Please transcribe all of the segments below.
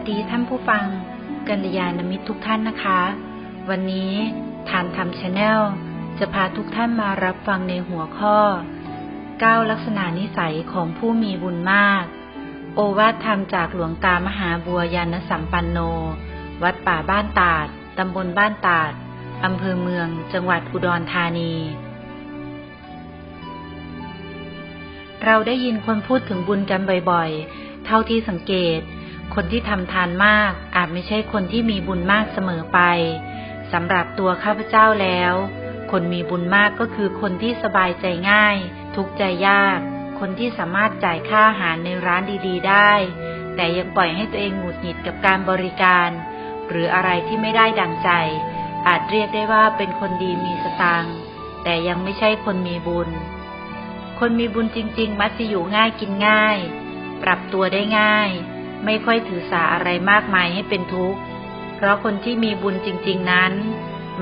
วัสดีท่านผู้ฟังกัลยาณมิตรทุกท่านนะคะ วันนี้ทานธรรมชาแนลจะพาทุกท่านมารับฟังในหัวข้อ 9 ลักษณะนิสัยของผู้มีบุญมาก โอวาทธรรมจากหลวงตามหาบัวยานสัมปันโน วัดป่าบ้านตาด ตำบลบ้านตาด อำเภอเมือง จังหวัดอุดรธานี เราได้ยินคนพูดถึงบุญกันบ่อยๆ เท่าที่สังเกต คนที่ทำทานมากอาจไม่ใช่คนที่มีบุญมากเสมอไปสำหรับตัวข้าพเจ้าแล้ว คนมีบุญมากก็คือคนที่สบายใจง่าย ทุกใจยาก คนที่สามารถจ่ายค่าอาหารในร้านดี ๆ ได้ แต่ยังปล่อยให้ตัวเองหงุดหงิดกับการบริการ หรืออะไรที่ไม่ได้ดังใจ อาจเรียกได้ว่าเป็นคนดีมีสตางค์แต่ยังไม่ใช่คนมีบุญ คนมีบุญจริง ๆ มักจะอยู่ง่ายกินง่าย ปรับตัวได้ง่าย ไม่ค่อยถือสาอะไรมากมายให้เป็นทุกข์ เพราะคนที่มีบุญจริง ๆนั้น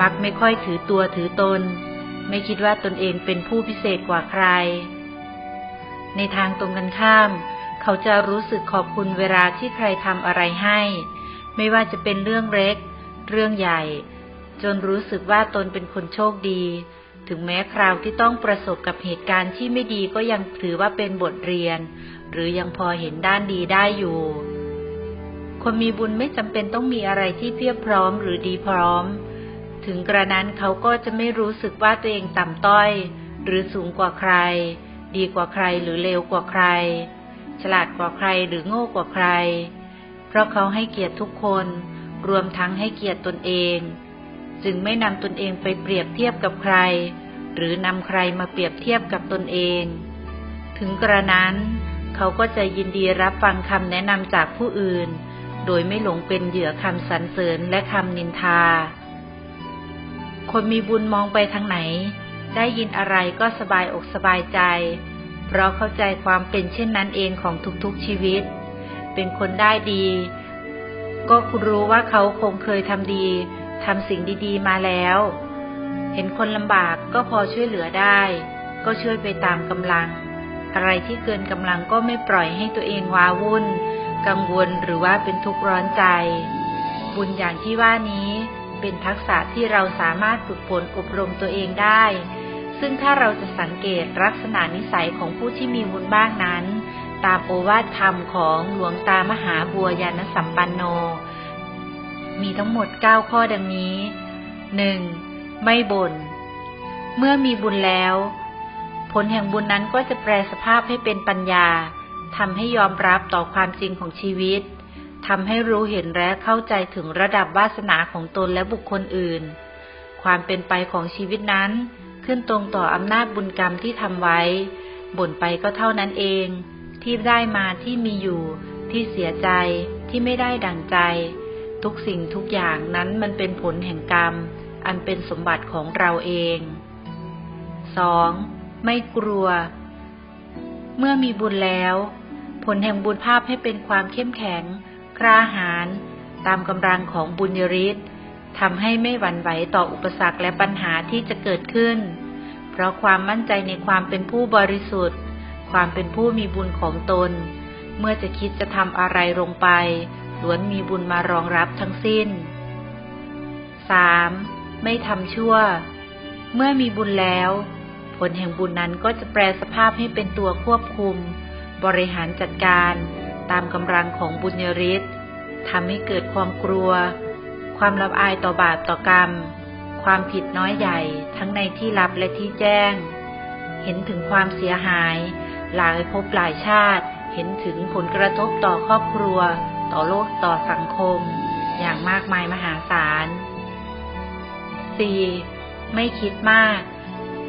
มักไม่ค่อยถือตัวถือตน ไม่คิดว่าตนเองเป็นผู้พิเศษกว่าใคร ในทางตรงกันข้าม เขาจะรู้สึกขอบคุณเวลาที่ใครทำอะไรให้ ไม่ว่าจะเป็นเรื่องเล็ก เรื่องใหญ่ จนรู้สึกว่าตนเป็นคนโชคดี ถึงแม้คราวที่ต้องประสบกับเหตุการณ์ที่ไม่ดีก็ยังถือว่าเป็นบทเรียน หรือยังพอเห็นด้านดีได้อยู่ คนมีบุญไม่จำเป็นต้องมีอะไรที่เพียบพร้อมหรือดีพร้อม ถึงกระนั้นเขาก็จะไม่รู้สึกว่าตัวเองต่ำต้อย หรือสูงกว่าใคร ดีกว่าใครหรือเลวกว่าใคร ฉลาดกว่าใครหรือโง่กว่าใคร เพราะเขาให้เกียรติทุกคน รวมทั้งให้เกียรติตนเอง จึงไม่นำตนเองไปเปรียบเทียบกับใคร หรือนำใครมาเปรียบเทียบกับตนเอง ถึงกระนั้น เขาก็จะยินดีรับฟังคำแนะนำจากผู้อื่น โดยไม่หลงเป็นเหยื่อคำสรรเสริญและคำนินทา คนมีบุญมองไปทางไหน ได้ยินอะไรก็สบายอกสบายใจ เพราะเข้าใจความเป็นเช่นนั้นเองของทุกๆชีวิต เป็นคนได้ดี ก็คุณรู้ว่าเขาคงเคยทำดี ทำสิ่งดีๆ มาแล้ว เห็นคนลำบากก็พอช่วยเหลือได้ ก็ช่วยไปตามกำลัง อะไรที่เกินกำลังก็ไม่ปล่อยให้ตัวเองว้าวุ่น กังวลหรือว่าเป็นทุกข์ร้อนใจ บุญอย่างที่ว่านี้เป็นทักษะที่เราสามารถฝึกฝนอบรมตัวเองได้ ซึ่งถ้าเราจะสังเกตลักษณะนิสัยของผู้ที่มีบุญบ้างนั้น ตามโอวาทธรรมของหลวงตามหาบัวยานสัมปันโน มีทั้งหมด 9 ข้อดังนี้ 1. ไม่บน่น เมื่อมีบุญแล้ว ผลแห่งบุญนั้นก็จะแปลสภาพให้เป็นปัญญาทำให้ยอมรับต่อความจริงของชีวิตทำให้รู้เห็นและเข้าใจถึงระดับวาสนาของตนและบุคคลอื่น ความเป็นไปของชีวิตนั้น ขึ้นตรงต่ออำนาจบุญกรรมที่ทำไว้ บ่นไปก็เท่านั้นเอง ที่ได้มาที่มีอยู่ ที่เสียใจ ที่ไม่ได้ดั่งใจ ทุกสิ่งทุกอย่างนั้นมันเป็นผลแห่งกรรม อันเป็นสมบัติของเราเอง 2. ไม่กลัว เมื่อมีบุญแล้ว ผลแห่งบุญภาพให้เป็นความเข้มแข็ง กล้าหาญตามกำลังของบุญยริศทำให้ไม่หวั่นไหวต่ออุปสรรคและปัญหาที่จะเกิดขึ้น เพราะความมั่นใจในความเป็นผู้บริสุทธิ์ ความเป็นผู้มีบุญของตน เมื่อจะคิดจะทำอะไรลงไป ล้วนมีบุญมารองรับทั้งสิ้น 3. ไม่ทำชั่ว เมื่อมีบุญแล้ว ผลแห่งบุญนั้นก็จะแปลสภาพให้เป็นตัวควบคุม บริหารจัดการตามกำลังของบุญญาฤทธิ์ทำให้เกิดความกลัว ความรับอายต่อบาปต่อกรรม ความผิดน้อยใหญ่ทั้งในที่ลับและที่แจ้ง เห็นถึงความเสียหาย หลายภพหลายชาติ เห็นถึงผลกระทบต่อครอบครัว ต่อโลกต่อสังคม อย่างมากมายมหาศาล 4. ไม่คิดมาก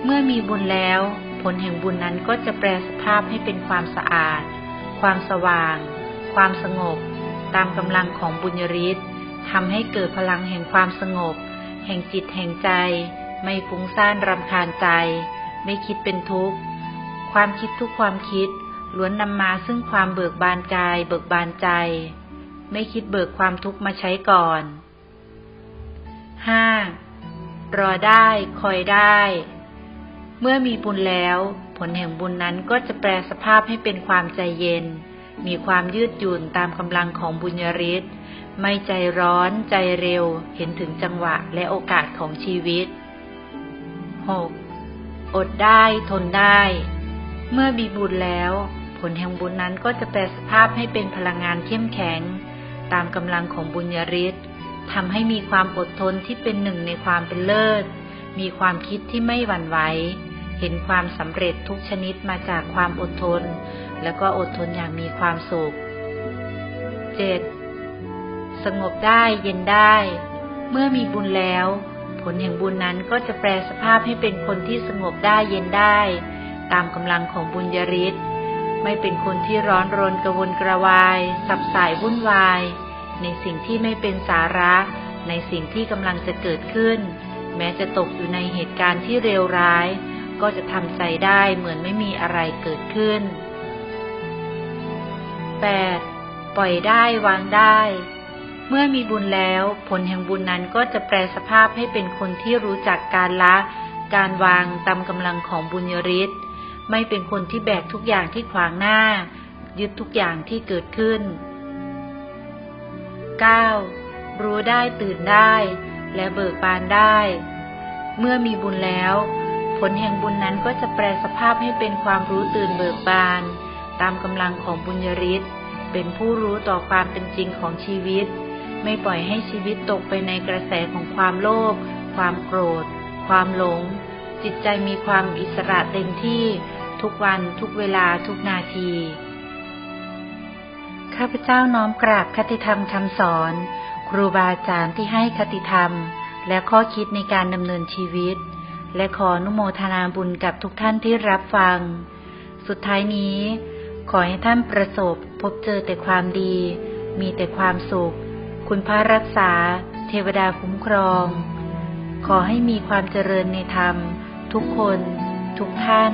เมื่อมีบุญแล้ว ผลแห่งบุญนั้นก็จะแปลสภาพให้เป็นความสะอาด ความสว่าง ความสงบ ตามกำลังของบุญญริศทำให้เกิดพลังแห่งความสงบ แห่งจิตแห่งใจ ไม่ฟุ้งซ่านรำคาญใจ ไม่คิดเป็นทุกข์ ความคิดทุกความคิดล้วนนำมาซึ่งความเบิกบานกาย เบิกบานใจ ไม่คิดเบิกความทุกข์มาใช้ก่อน 5. รอได้คอยได้ เมื่อมีบุญแล้ว ผลแห่งบุญนั้นก็จะแปลสภาพให้เป็นความใจเย็น มีความยืดหยุ่นตามกำลังของบุญญาฤทธิ์ไม่ใจร้อนใจเร็ว เห็นถึงจังหวะและโอกาสของชีวิต 6. อดได้ทนได้ เมื่อมีบุญแล้ว ผลแห่งบุญนั้นก็จะแปลสภาพให้เป็นพลังงานเข้มแข็ง ตามกำลังของบุญญาฤทธิ์ทำให้มีความอดทนที่เป็นหนึ่งในความเป็นเลิศ มีความคิดที่ไม่หวั่นไหว เห็นความสำเร็จทุกชนิดมาจากความอดทน แล้วก็อดทนอย่างมีความสุข 7. สงบได้เย็นได้ เมื่อมีบุญแล้ว ผลแห่งบุญนั้นก็จะแปลสภาพให้เป็นคนที่สงบได้เย็นได้ ตามกำลังของบุญญาฤทธิ์ ไม่เป็นคนที่ร้อนรนกระวนกระวาย สับสายวุ่นวาย ในสิ่งที่ไม่เป็นสาระ ในสิ่งที่กำลังจะเกิดขึ้น แม้จะตกอยู่ในเหตุการณ์ที่เลวร้าย ก็จะทำใจได้เหมือนไม่มีอะไรเกิดขึ้น 8. ปล่อยได้วางได้ เมื่อมีบุญแล้ว ผลแห่งบุญนั้นก็จะแปลสภาพให้เป็นคนที่รู้จักการละ การวางตามกำลังของบุญยริศ ไม่เป็นคนที่แบกทุกอย่างที่ขวางหน้า ยึดทุกอย่างที่เกิดขึ้น 9. รู้ได้ตื่นได้ และเบิกบานได้ เมื่อมีบุญแล้ว ผลแห่งบุญนั้นก็จะแปลสภาพให้เป็นความรู้ตื่นเบิกบาน ตามกำลังของบุญยริศเป็นผู้รู้ต่อความเป็นจริงของชีวิต ไม่ปล่อยให้ชีวิตตกไปในกระแสของความโลภความโกรธ ความหลง จิตใจมีความอิสระเต็มที่ ทุกวันทุกเวลาทุกนาที ข้าพเจ้าน้อมกราบคติธรรมคำสอน ครูบาอาจารย์ที่ให้คติธรรม และข้อคิดในการดำเนินชีวิต และขออนุโมทนาบุญกับทุกท่านที่รับฟัง สุดท้ายนี้ ขอให้ท่านประสบพบเจอแต่ความดี มีแต่ความสุข คุณพระรักษา เทวดาคุ้มครอง ขอให้มีความเจริญในธรรม ทุกคน ทุกท่าน